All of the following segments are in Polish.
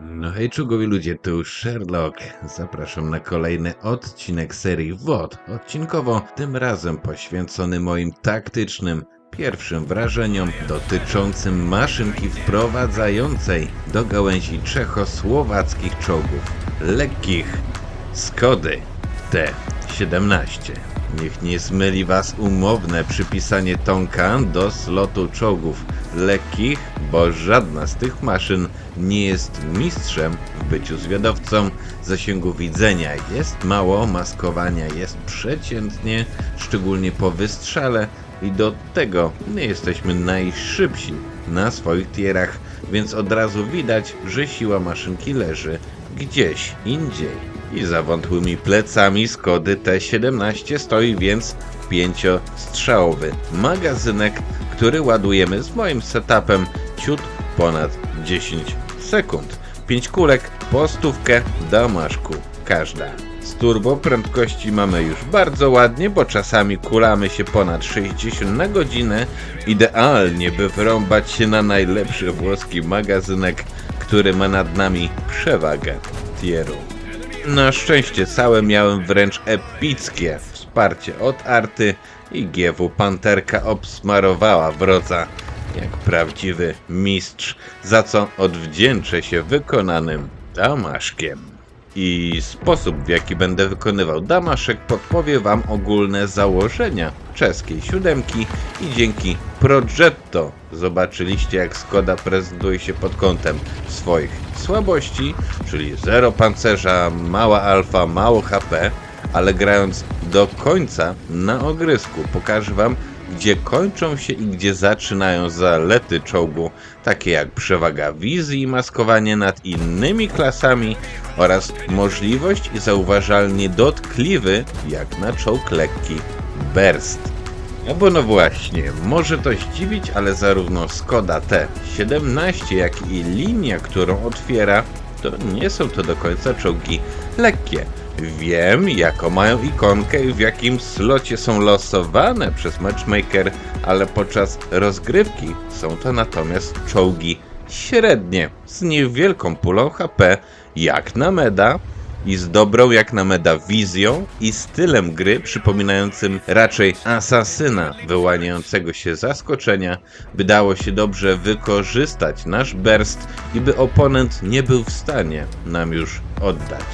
No hej czugowi ludzie, tu Sherlock. Zapraszam na kolejny odcinek serii WOD. Odcinkowo, tym razem poświęcony moim taktycznym pierwszym wrażeniom dotyczącym maszynki wprowadzającej do gałęzi czechosłowackich czołgów lekkich Skody T-17. Niech nie zmyli Was umowne przypisanie Tonka do slotu czołgów lekkich, bo żadna z tych maszyn nie jest mistrzem w byciu zwiadowcą zasięgu widzenia. Jest mało maskowania, jest przeciętnie, szczególnie po wystrzale i do tego nie jesteśmy najszybsi na swoich tierach, więc od razu widać, że siła maszynki leży gdzieś indziej. I za wątłymi plecami Skody T17 stoi więc pięciostrzałowy magazynek, który ładujemy z moim setupem ciut ponad 10 sekund. 5 kulek po stówkę damaszku każda. Z turbo prędkości mamy już bardzo ładnie, bo czasami kulamy się ponad 60 na godzinę. Idealnie, by wrąbać się na najlepszy włoski magazynek, który ma nad nami przewagę tieru. Na szczęście całe miałem wręcz epickie wsparcie od Arty i GW Panterka obsmarowała wrodza jak prawdziwy mistrz, za co odwdzięczę się wykonanym damaszkiem. I sposób w jaki będę wykonywał damaszek podpowie wam ogólne założenia czeskiej siódemki i dzięki Progetto zobaczyliście jak Skoda prezentuje się pod kątem swoich słabości, czyli zero pancerza, mała alfa, mało HP, ale grając do końca na ogrysku. Pokażę wam gdzie kończą się i gdzie zaczynają zalety czołgu, takie jak przewaga wizji i maskowanie nad innymi klasami oraz możliwość i zauważalnie dotkliwy, jak na czołg lekki, burst. No bo no właśnie, może to zdziwić, ale zarówno Skoda T17, jak i linia, którą otwiera, to nie są to do końca czołgi lekkie. Wiem, jaką mają ikonkę i w jakim slocie są losowane przez matchmaker, ale podczas rozgrywki są to natomiast czołgi średnie, z niewielką pulą HP, jak na meda, i z dobrą jak na meda wizją i stylem gry przypominającym raczej asasyna wyłaniającego się zaskoczenia, by dało się dobrze wykorzystać nasz burst i by oponent nie był w stanie nam już oddać.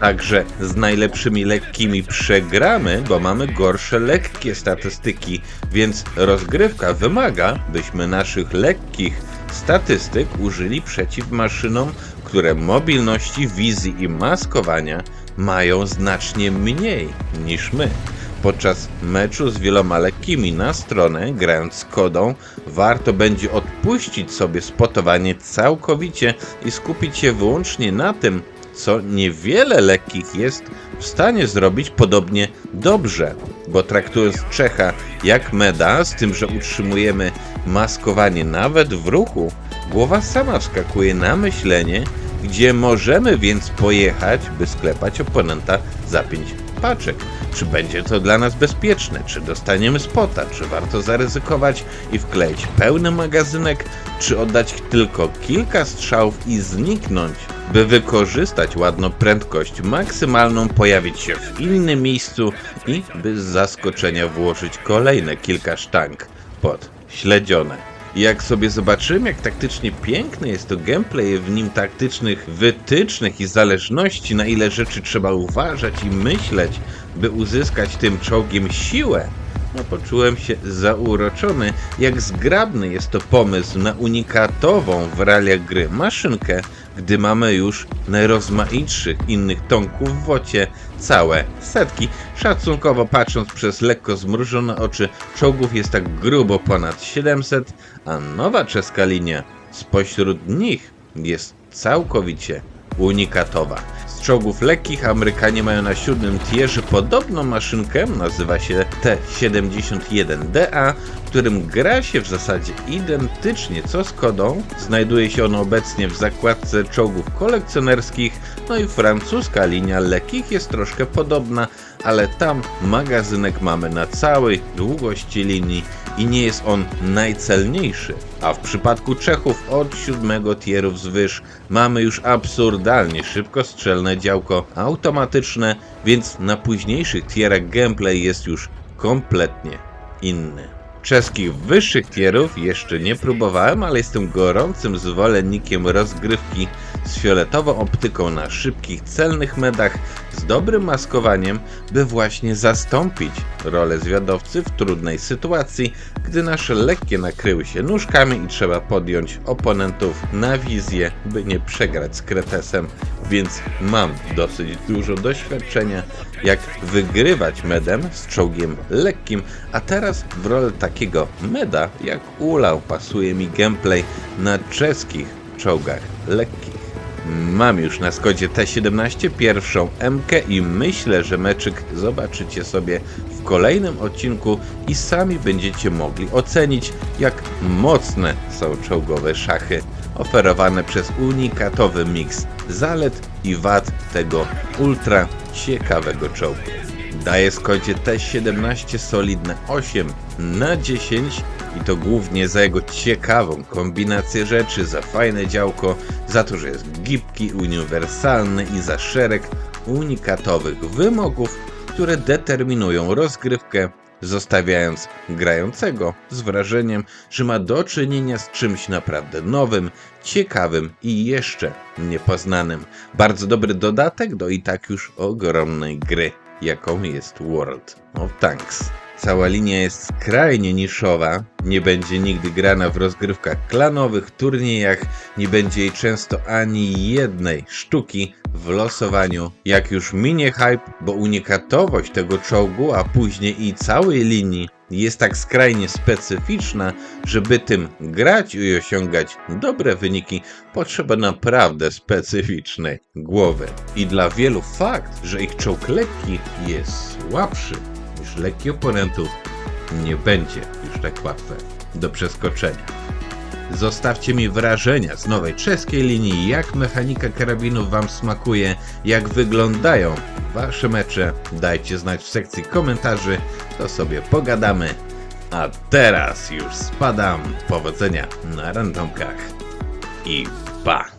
Także z najlepszymi lekkimi przegramy, bo mamy gorsze lekkie statystyki, więc rozgrywka wymaga, byśmy naszych lekkich statystyk użyli przeciw maszynom, które mobilności, wizji i maskowania mają znacznie mniej niż my. Podczas meczu z wieloma lekkimi na stronę, grając z kodą, warto będzie odpuścić sobie spotowanie całkowicie i skupić się wyłącznie na tym, co niewiele lekkich jest w stanie zrobić podobnie dobrze, bo traktując Czecha jak meda, z tym, że utrzymujemy maskowanie nawet w ruchu, głowa sama wskakuje na myślenie, gdzie możemy więc pojechać, by sklepać oponenta za 5 paczek. Czy będzie to dla nas bezpieczne? Czy dostaniemy spota? Czy warto zaryzykować i wkleić pełny magazynek? Czy oddać tylko kilka strzałów i zniknąć, by wykorzystać ładną prędkość maksymalną, pojawić się w innym miejscu i by z zaskoczenia włożyć kolejne kilka sztank pod śledzione? Jak sobie zobaczymy, jak taktycznie piękny jest to gameplay, w nim taktycznych wytycznych i zależności, na ile rzeczy trzeba uważać i myśleć, by uzyskać tym czołgiem siłę, no poczułem się zauroczony, jak zgrabny jest to pomysł na unikatową w realiach gry maszynkę, gdy mamy już najrozmaitszych innych tonków w wocie całe setki. Szacunkowo patrząc przez lekko zmrużone oczy, czołgów jest tak grubo ponad 700, a nowa czeska linia spośród nich jest całkowicie unikatowa. Czołgów lekkich Amerykanie mają na siódmym tierze podobną maszynkę, nazywa się T-71DA, którym gra się w zasadzie identycznie co z kodą. Znajduje się ono obecnie w zakładce czołgów kolekcjonerskich, no i francuska linia lekkich jest troszkę podobna, ale tam magazynek mamy na całej długości linii i nie jest on najcelniejszy. A w przypadku Czechów od siódmego tieru wzwyż mamy już absurdalnie szybkostrzelne działko automatyczne, więc na późniejszych tierach gameplay jest już kompletnie inny. Czeskich wyższych tierów jeszcze nie próbowałem, ale jestem gorącym zwolennikiem rozgrywki z fioletową optyką na szybkich, celnych medach z dobrym maskowaniem, by właśnie zastąpić rolę zwiadowcy w trudnej sytuacji, gdy nasze lekkie nakryły się nóżkami i trzeba podjąć oponentów na wizję, by nie przegrać z kretesem, więc mam dosyć dużo doświadczenia, jak wygrywać medem z czołgiem lekkim, a teraz w rolę takiego meda jak ulał pasuje mi gameplay na czeskich czołgach lekkich. Mam już na Skodzie T17 pierwszą MK i myślę, że meczyk zobaczycie sobie w kolejnym odcinku i sami będziecie mogli ocenić, jak mocne są czołgowe szachy oferowane przez unikatowy miks zalet i wad tego ultra ciekawego czołgu. Daje Skodzie T17 solidne 8 na 10 i to głównie za jego ciekawą kombinację rzeczy, za fajne działko, za to, że jest gibki, uniwersalny i za szereg unikatowych wymogów, które determinują rozgrywkę, zostawiając grającego z wrażeniem, że ma do czynienia z czymś naprawdę nowym, ciekawym i jeszcze niepoznanym. Bardzo dobry dodatek do i tak już ogromnej gry, jaką jest World of Tanks. Cała linia jest skrajnie niszowa, nie będzie nigdy grana w rozgrywkach klanowych, turniejach, nie będzie jej często ani jednej sztuki w losowaniu. Jak już minie hype, bo unikatowość tego czołgu, a później i całej linii jest tak skrajnie specyficzna, żeby tym grać i osiągać dobre wyniki, potrzeba naprawdę specyficznej głowy. I dla wielu fakt, że ich czołg lekki jest słabszy niż lekki oponentów, nie będzie już tak łatwe do przeskoczenia. Zostawcie mi wrażenia z nowej czeskiej linii, jak mechanika karabinów Wam smakuje, jak wyglądają Wasze mecze. Dajcie znać w sekcji komentarzy, to sobie pogadamy. A teraz już spadam. Powodzenia na randomkach i pa!